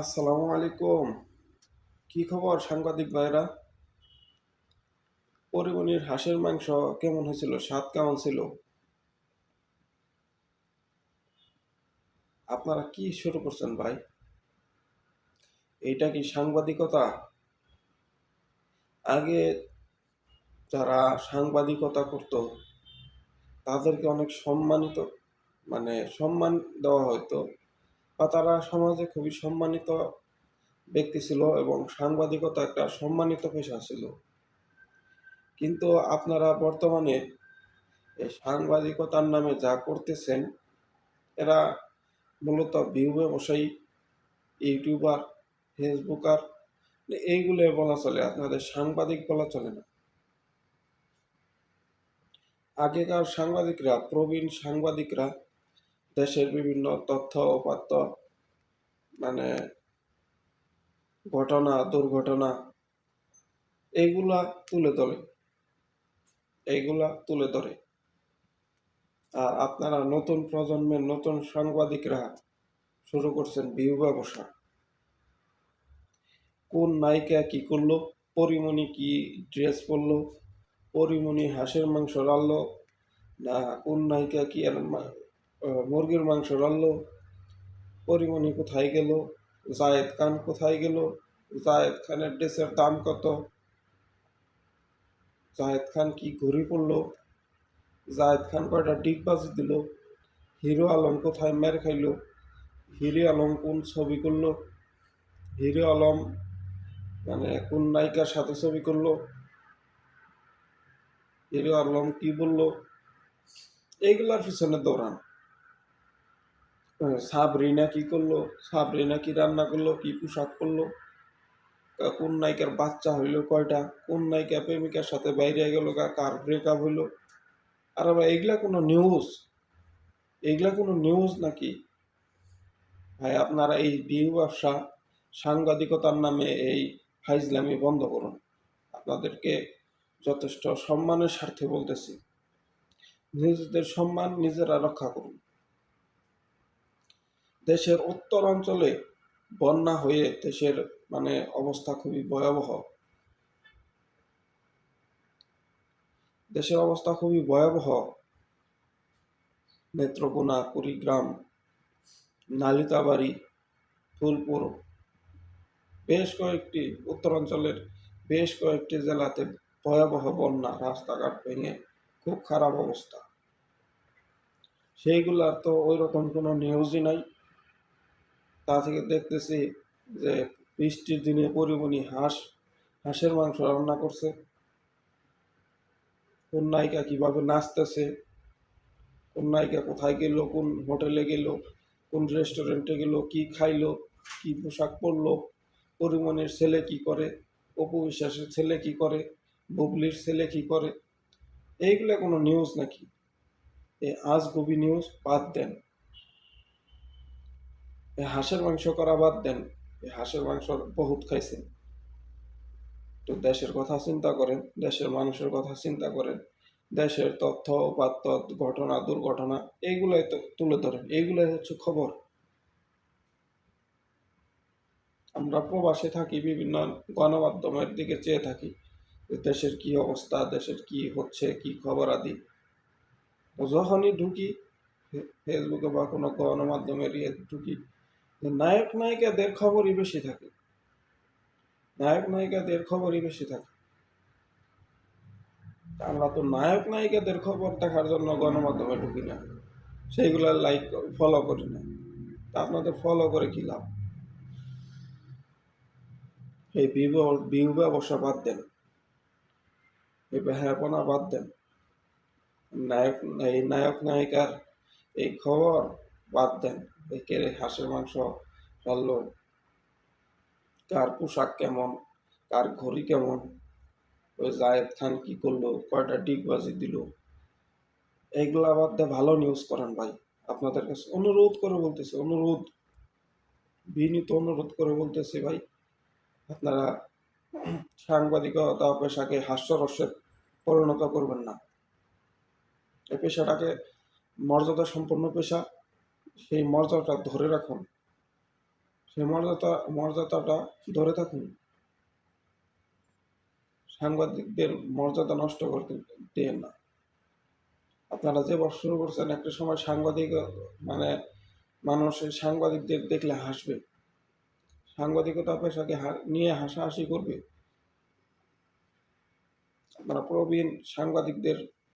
আসসালামু আলাইকুম। কি খবর সাংবাদিক ভাইরা? পরিমণির হাঁসের মাংস কেমন হয়েছিল? স্বাদ কেমন ছিল? আপনারা কি শুরু করছেন ভাই? এইটা কি সাংবাদিকতা? আগে যারা সাংবাদিকতা করতো, তাদেরকে অনেক সম্মানিত মানে সম্মান দেওয়া হতো। বা তারা সমাজে খুবই সম্মানিত ব্যক্তি ছিল এবং সাংবাদিকতা একটা সম্মানিত পেশা ছিল। কিন্তু আপনারা বর্তমানে এই সাংবাদিকতার নামে যা করতেছেন, এরা মূলত ভিউ ব্যবসায়ী, ইউটিউবার, ফেসবুকার এইগুলো বলা চলে, আপনাদের সাংবাদিক বলা চলে না। আগেকার সাংবাদিকরা, প্রবীণ সাংবাদিকরা দেশের বিভিন্ন তথ্য, উপাত্ত মানে ঘটনা, দুর্ঘটনা এইগুলা তুলে ধরে। এইগুলা তুলে ধরে। আর আপনারা নতুন প্রজন্মের নতুন সাংবাদিকরা শুরু করছেন ভিউ ব্যবসা। কোন নায়িকা কি করল? পরিমণি কি ড্রেস পরলো? পরিমণি হাঁসের মাংস রাখল না, কোন নায়িকা কি মুরগির মাংস রাখল পরিমণি কোথায় গেল? জায়েদ খান কোথায় গেল? জায়েদ খানের ড্রেসের দাম কত? জায়েদ খান কি ঘড়ি পড়ল? জায়েদ খান কয়টা ডিগবাজি দিল? হিরো আলম কোথায় মের খাইলো? হিরো আলম কোন ছবি করল? হিরো আলম মানে কোন নায়িকার সাথে ছবি করল? হিরো আলম কি বলল? এইগুলার পিছনে দৌড়ান। সাবরিনা কি করল? সাবরিনা কি রান্না করল? কি পোশাক করল কোন নায়িকার বাচ্চা হইল কয়টা? কোন নায়িকা প্রেমিকার সাথে বাইরে গেল? কার ব্রেকআপ হইল? আর আবার এইগুলা কোনো নিউজ এইগুলা কোনো নিউজ নাকি? ভাই, আপনারা এই বিহু ব্যবসা সাংবাদিকতার নামে এই ফাইজলামি বন্ধ করুন। আপনাদেরকে যথেষ্ট সম্মানের স্বার্থে বলতেছি। নিজেদের সম্মান নিজেরা রক্ষা করুন। দেশের উত্তর অঞ্চলে বন্যা হয়ে দেশের মানে অবস্থা খুবই ভয়াবহ। দেশের অবস্থা খুবই ভয়াবহ। নেত্রকোনা, কুড়িগ্রাম, নালিতাবাড়ি, ফুলপুর বেশ কয়েকটি উত্তরাঞ্চলের বেশ কয়েকটি জেলাতে ভয়াবহ বন্যা, রাস্তাঘাট ভেঙে খুব খারাপ অবস্থা। সেইগুলার তো ওই রকম কোনো নিউজই নাই। তা থেকে দেখতেছি যে বৃষ্টির দিনে পরিমণি হাঁস, হাঁসের মাংস রান্না করছে। কোন নায়িকা কীভাবে নাচতেছে? কোন নায়িকা কোথায় গেল? কোন হোটেলে গেল? কোন রেস্টুরেন্টে গেল? কি খাইলো? কি পোশাক পরলো? পরিমণির ছেলে কি করে? অপু বিশ্বাসের ছেলে কি করে? বুবলির ছেলে কি করে? এইগুলো কোনো নিউজ নাকি? এই আজগুবি নিউজ বাদ দেন। হাঁসের মাংস করা বাদ দেন হাঁসের মাংস বহুত খাইছেন। তো দেশের কথা চিন্তা করেন, দেশের মানুষের কথা চিন্তা করেন, দেশের তথ্য, উপাত্ত, ঘটনা, দুর্ঘটনা, এইগুলাই তো তুলে ধরেন, এইগুলাই হচ্ছে খবর। আমরা প্রবাসে থাকি, বিভিন্ন গণমাধ্যমের দিকে চেয়ে থাকি দেশের কি অবস্থা, দেশের কি হচ্ছে, কি খবর আদি। যখনই ঢুকি ফেসবুকে বা কোনো গণমাধ্যমের ইয়ে ঢুকি নায়ক নায়িকাদের খবরই বেশি থাকে। নায়ক নায়িকাদের খবরই বেশি থাকে। আমরা তো নায়ক নায়িকাদের খবর দেখার জন্য গণমাধ্যমে ঢুকি না। সেইগুলো লাইক ফলো করি না। তা আপনাদের ফলো করে কি লাভ? এই বিউ ব্যবসা বাদ দেন। এই বেহায়াপনা বাদ দেন। নায়ক, এই নায়ক নায়িকার এই খবর বাদ দেন। এই কে হাঁসের মাংস রাখল কার পোশাক কেমন? কার ঘড়ি কেমন? ওই জায়েদ খান কি করল? কয়টা ডিগবাজি দিল? এইগুলা বাদ দিয়ে ভালো নিউজ করেন ভাই। আপনাদের কাছে অনুরোধ করে বলতেছি, অনুরোধ। বিনীত অনুরোধ করে বলতেছি ভাই, আপনারা সাংবাদিকতা পেশাকে হাস্যরসে পরিণত করবেন না। এই পেশাটাকে মর্যাদা সম্পন্ন পেশা, সেই মর্যাদাটা ধরে রাখুন। সেই মর্যাদা, মর্যাদাটা ধরে থাকুন। সাংবাদিকদের মর্যাদা নষ্ট করতে দিয়েন না। আপনারা যে বছর শুরু করছেন, একটা সময় সাংবাদিক মানে মানুষ এই সাংবাদিকদের দেখলে হাসবে। সাংবাদিকতা পেশাকে নিয়ে হাসাহাসি করবে। আপনারা প্রবীণ সাংবাদিকদের